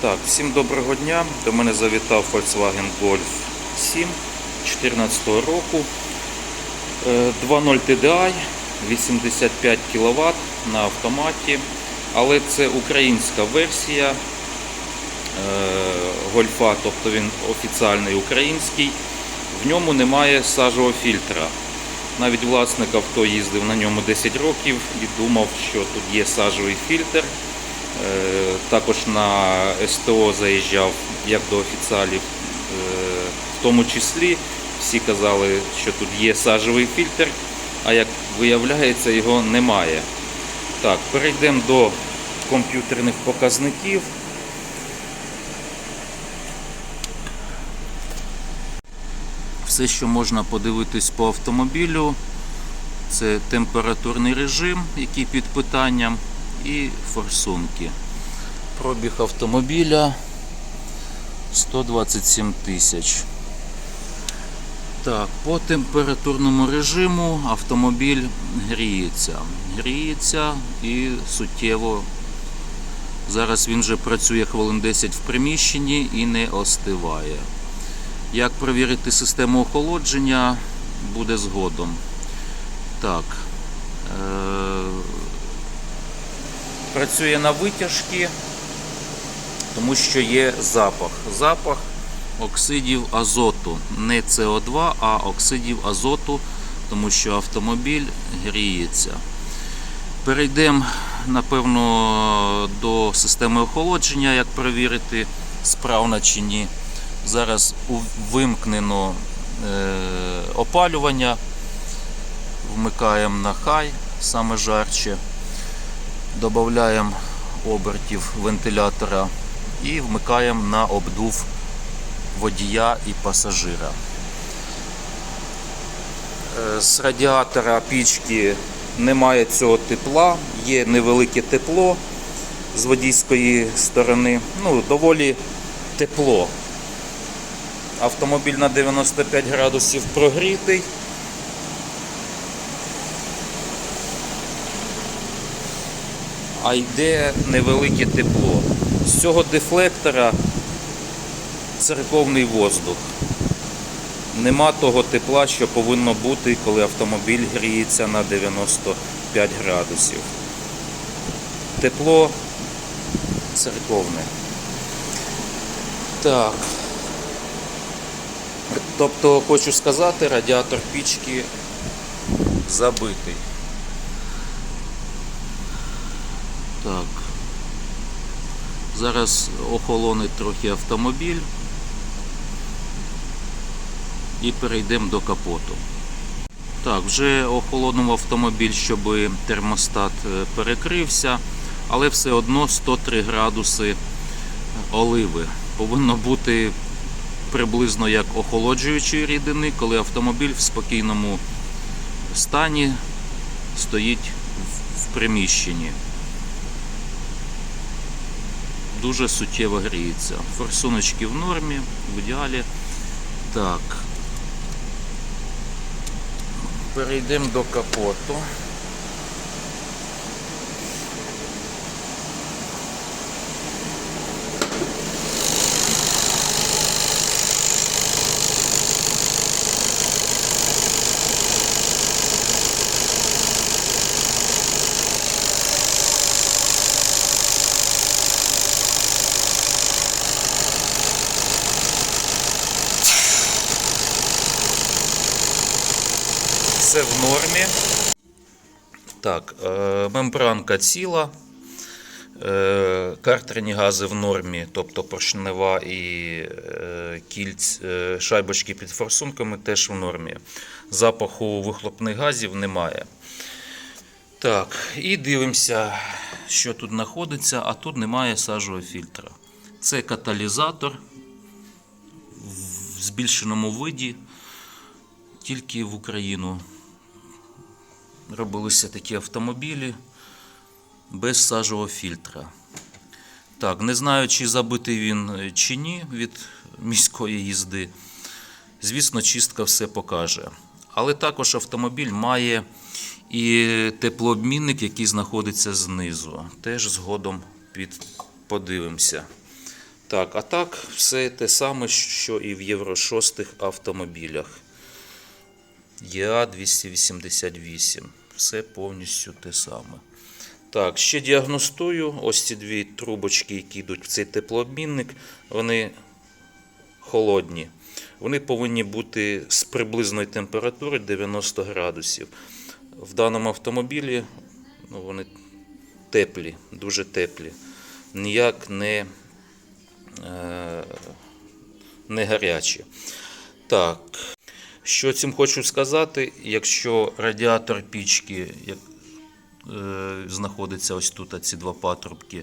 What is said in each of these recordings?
Так, всім доброго дня. До мене завітав Volkswagen Golf 7 2014 року. Е, 2.0 TDI, 85 кВт на автоматі, але це українська версія е, гольфа, тобто він офіціальний український. В ньому немає сажового фільтра. Навіть власник авто їздив на ньому 10 років і думав, що тут є сажовий фільтр. Е, Також на СТО заїжджав як до офіціалів, е, в тому числі всі казали, що тут є сажовий фільтр, а як виявляється, його немає. Так, перейдемо до комп'ютерних показників. Все, що можна подивитись по автомобілю, це температурний режим, який під питанням, і форсунки. Пробіг автомобіля 127 тисяч. Так, по температурному режиму автомобіль гріється. Гріється і суттєво. Зараз він вже працює хвилин 10 в приміщенні і не остиває. Як перевірити систему охолодження, буде згодом. Так. Працює на витяжки, тому що є запах. Запах оксидів азоту. Не СО2, а оксидів азоту, тому що автомобіль гріється. Перейдемо, напевно, до системи охолодження, як перевірити, справна чи ні. Зараз вимкнено е, опалювання, вмикаємо на хай, саме жарче. Додаємо обертів вентилятора і вмикаємо на обдув водія і пасажира. Е, З радіатора пічки немає цього тепла, є невелике тепло з водійської сторони. Ну, доволі тепло. Автомобіль на 95 градусів прогрітий. А йде невелике тепло. З цього дефлектора церковний воздух. Нема того тепла, що повинно бути, коли автомобіль гріється на 95 градусів. Тепло церковне. Так. Тобто, хочу сказати, радіатор пічки забитий. Так. Зараз охолонить трохи автомобіль і перейдемо до капоту. Так, вже охолонув автомобіль, щоб термостат е, перекрився, але все одно 103 градуси оливи. Повинно бути приблизно як охолоджуючої рідини, коли автомобіль в спокійному стані стоїть в- в приміщенні дуже суттєво гріється. Форсуночки в нормі, в ідеалі. Так. Перейдемо до капоту. Все в нормі. Так, е, мембранка ціла. Е, картерні гази в нормі, тобто поршнева і е, кільць, шайбочки під форсунками теж в нормі. Запаху вихлопних газів немає. Так, і дивимося, що тут знаходиться, а тут немає сажового фільтра. Це каталізатор в збільшеному виді, тільки в Україну робилися такі автомобілі без сажового фільтра. Так, не знаю, чи забитий він е, чи ні від міської їзди. Звісно, чистка все покаже. Але також автомобіль має і теплообмінник, який знаходиться знизу. Теж згодом під... подивимося. Так, а так, все те саме, що і в Євро 6 автомобілях. ЄА 288. Все повністю те саме. Так, ще діагностую. Ось ці дві трубочки, які йдуть в цей теплообмінник, вони холодні. Вони повинні бути з приблизної температури 90 градусів. В даному автомобілі ну, вони теплі, дуже теплі. Ніяк не, е, не гарячі. Так. Що цим хочу сказати, якщо радіатор пічки як, е, знаходиться ось тут, ці два патрубки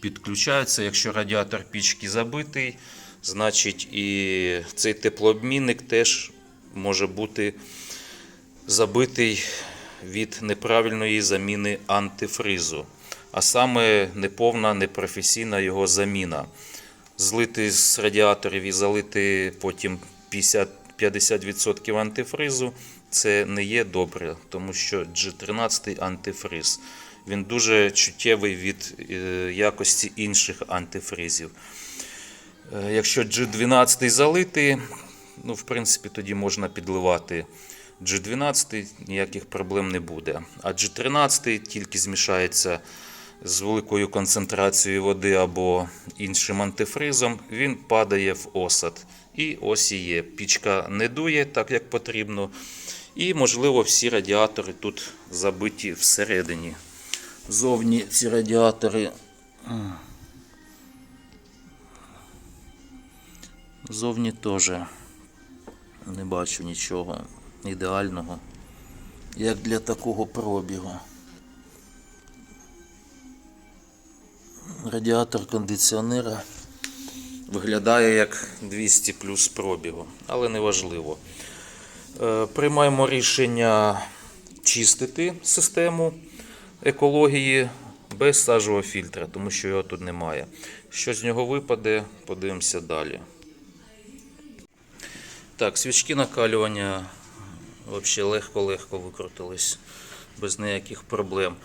підключаються. Якщо радіатор пічки забитий, значить і цей теплообмінник теж може бути забитий від неправильної заміни антифризу, а саме неповна, непрофесійна його заміна. Злити з радіаторів і залити потім 50, 50% антифризу це не є добре, тому що G13 антифриз. Він дуже чуттєвий від е, якості інших антифризів. Е, Якщо G12 залити, ну, в принципі, тоді можна підливати G12, ніяких проблем не буде. А G13 тільки змішається з великою концентрацією води або іншим антифризом, він падає в осад. І ось є. Пічка не дує так, як потрібно. І, можливо, всі радіатори тут забиті всередині. Зовні ці радіатори. Зовні теж не бачу нічого ідеального, як для такого пробігу. Радіатор кондиціонера виглядає як 200 плюс пробігу, але не важливо. Е, Приймаємо рішення чистити систему екології без сажового фільтра, тому що його тут немає. Що з нього випаде, подивимося далі. Так, свічки накалювання взагалі легко-легко викрутились без ніяких проблем.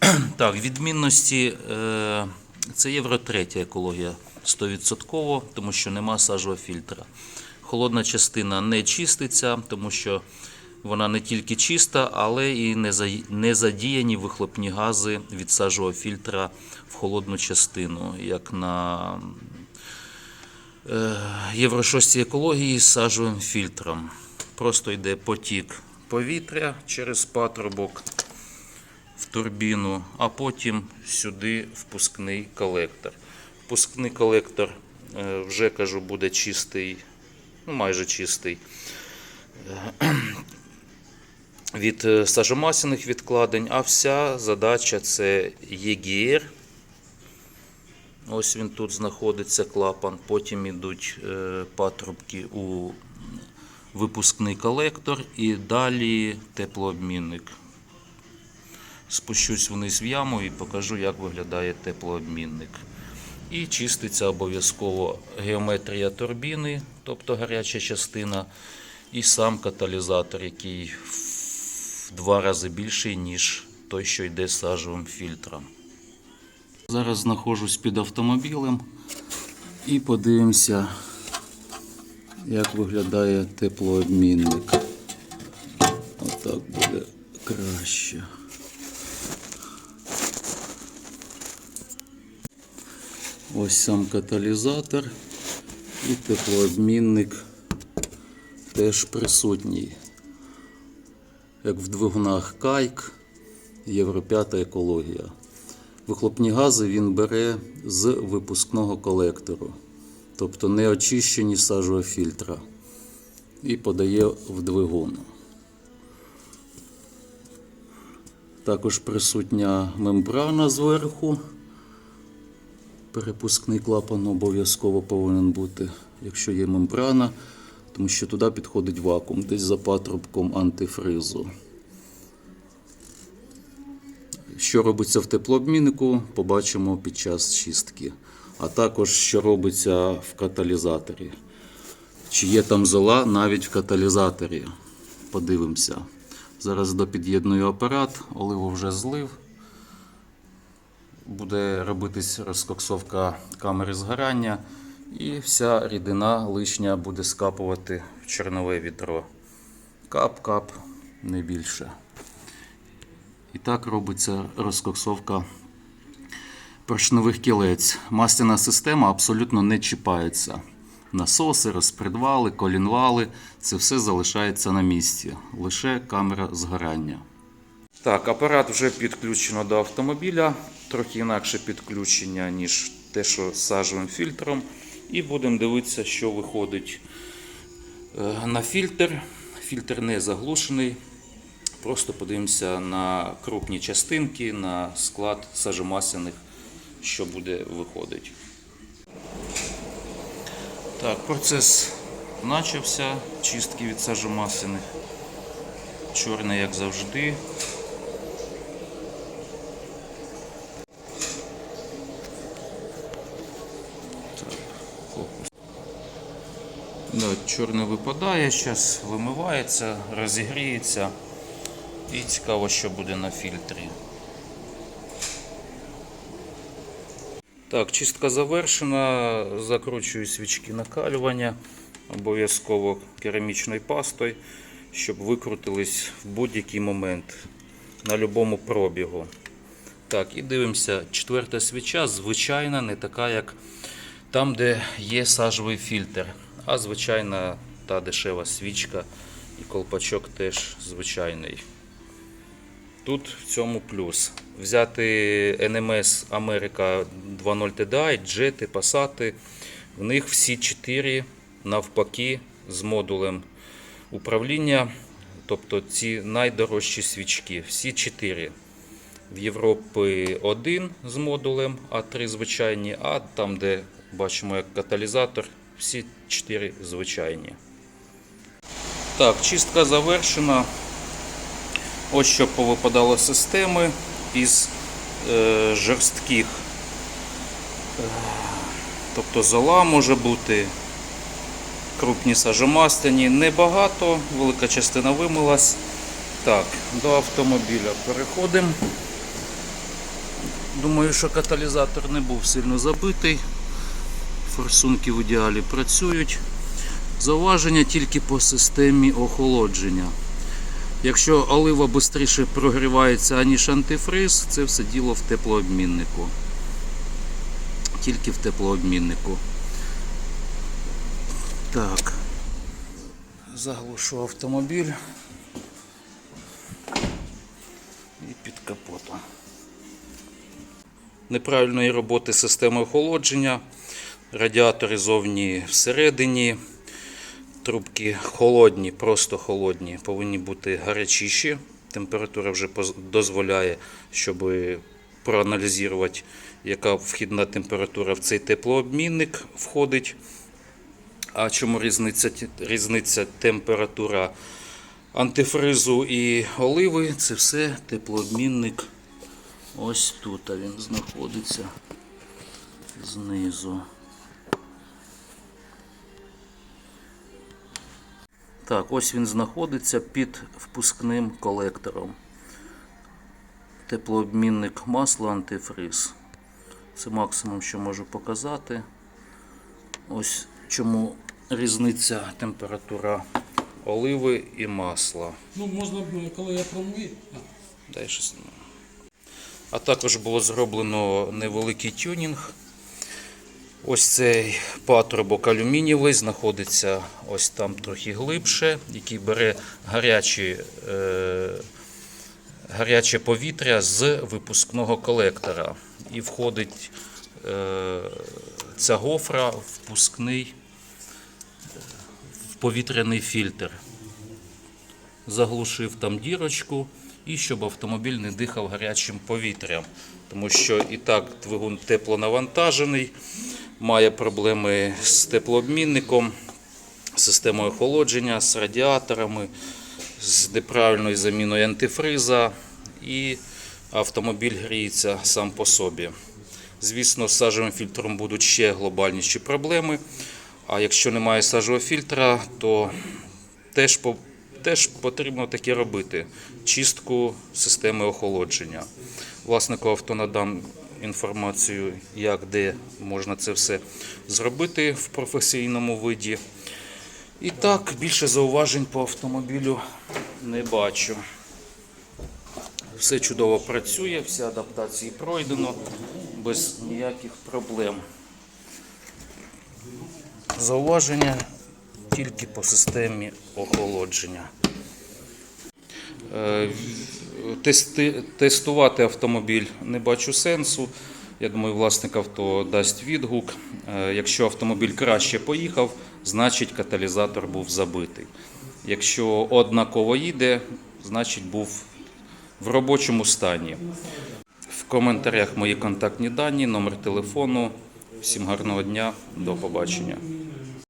Так, відмінності е, це євро 3 екологія 100%, тому що нема сажового фільтра. Холодна частина не чиститься, тому що вона не тільки чиста, але і не задіяні вихлопні гази від сажового фільтра в холодну частину, як на е, Євро 6 екології з сажовим фільтром. Просто йде потік повітря через патрубок турбіну, а потім сюди впускний колектор. Впускний колектор, е, вже кажу, буде чистий, ну майже чистий. е, Від е, сажомасляних відкладень, а вся задача це ЄГР. Ось він тут знаходиться клапан. Потім йдуть патрубки у випускний колектор і далі теплообмінник. Спущусь вниз в яму і покажу, як виглядає теплообмінник. І чиститься обов'язково геометрія турбіни, тобто гаряча частина, і сам каталізатор, який в два рази більший, ніж той, що йде з сажовим фільтром. Зараз знаходжусь під автомобілем і подивимося, як виглядає теплообмінник. Отак буде краще. Ось сам каталізатор і теплообмінник теж присутній. Як в двигунах Кайк, Євро 5 екологія. Вихлопні гази він бере з випускного колектору, тобто не очищені з фільтра, і подає в двигун. Також присутня мембрана зверху. Перепускний клапан обов'язково повинен бути, якщо є мембрана, тому що туди підходить вакуум, десь за патрубком антифризу. Що робиться в теплообміннику, побачимо під час чистки. А також, що робиться в каталізаторі. Чи є там зола навіть в каталізаторі. Подивимося. Зараз допід'єдную апарат, оливу вже злив. Буде робитись розкоксовка камери згорання. І вся рідина лишня буде скапувати в чорнове відро. Кап-кап, не більше. І так робиться розкоксовка поршневих кілець. Масляна система абсолютно не чіпається. Насоси, розпредвали, колінвали це все залишається на місці. Лише камера згорання. Так, апарат вже підключено до автомобіля. Трохи інакше підключення, ніж те, що з сажовим фільтром. І будемо дивитися, що виходить е, на фільтр. Фільтр не заглушений. Просто подивимося на крупні частинки, на склад сажомасляних, що буде виходити. Так, процес почався. Чистки від сажомасляних. Чорний, як завжди. Чорне випадає, зараз вимивається, розігріється. І цікаво, що буде на фільтрі. Так, чистка завершена. Закручую свічки накалювання. Обов'язково керамічною пастою, щоб викрутились в будь-який момент на будь-якому пробігу. Так, і дивимося, четверта свіча звичайна, не така, як там, де є сажовий фільтр. А звичайна та дешева свічка і колпачок теж звичайний. Тут в цьому плюс. Взяти NMS Америка 2.0 TDI, джети, пасати. В них всі чотири навпаки з модулем управління. Тобто ці найдорожчі свічки. Всі чотири. В Європі один з модулем, а три звичайні, а там, де бачимо як каталізатор, всі чотири звичайні. Так, чистка завершена. Ось що повипадало системи із е, жорстких. Е, Тобто зола може бути, крупні сажомастяні, небагато, велика частина вимилась. Так, до автомобіля переходимо. Думаю, що каталізатор не був сильно забитий. Форсунки в ідеалі працюють. Зауваження тільки по системі охолодження. Якщо олива швидше прогрівається, аніж антифриз, це все діло в теплообміннику. Тільки в теплообміннику. Так. Заглушу автомобіль. І під капотом. Неправильної роботи системи охолодження. Радіатори зовні всередині. Трубки холодні, просто холодні, повинні бути гарячіші. Температура вже дозволяє, щоб проаналізувати, яка вхідна температура в цей теплообмінник входить. А чому різниця, різниця температура антифризу і оливи? Це все теплообмінник. Ось тут він знаходиться знизу. Так, ось він знаходиться під впускним колектором. Теплообмінник масла антифриз. Це максимум, що можу показати. Ось чому різниця температура оливи і масла. Ну, можна, коли я промию. Дай щось. А також було зроблено невеликий тюнінг. Ось цей патрубок алюмінієвий знаходиться ось там трохи глибше, який бере гарячі, е, гаряче повітря з випускного колектора. І входить е, ця гофра впускний е, в повітряний фільтр заглушив там дірочку і щоб автомобіль не дихав гарячим повітрям. Тому що і так двигун теплонавантажений, має проблеми з теплообмінником, системою охолодження, з радіаторами, з неправильною заміною антифриза, і автомобіль гріється сам по собі. Звісно, з сажевим фільтром будуть ще глобальніші проблеми. А якщо немає сажового фільтра, то теж, по- теж потрібно таке робити: чистку системи охолодження. Власнику авто надам інформацію, як де можна це все зробити в професійному виді. І так, більше зауважень по автомобілю не бачу. Все чудово працює, всі адаптації пройдено без ніяких проблем. Зауваження тільки по системі охолодження. Тести- Тестувати автомобіль не бачу сенсу. Я думаю, власник авто дасть відгук. Е, Якщо автомобіль краще поїхав, значить каталізатор був забитий. Якщо однаково їде, значить був в робочому стані. В коментарях мої контактні дані, номер телефону. Всім гарного дня, до побачення.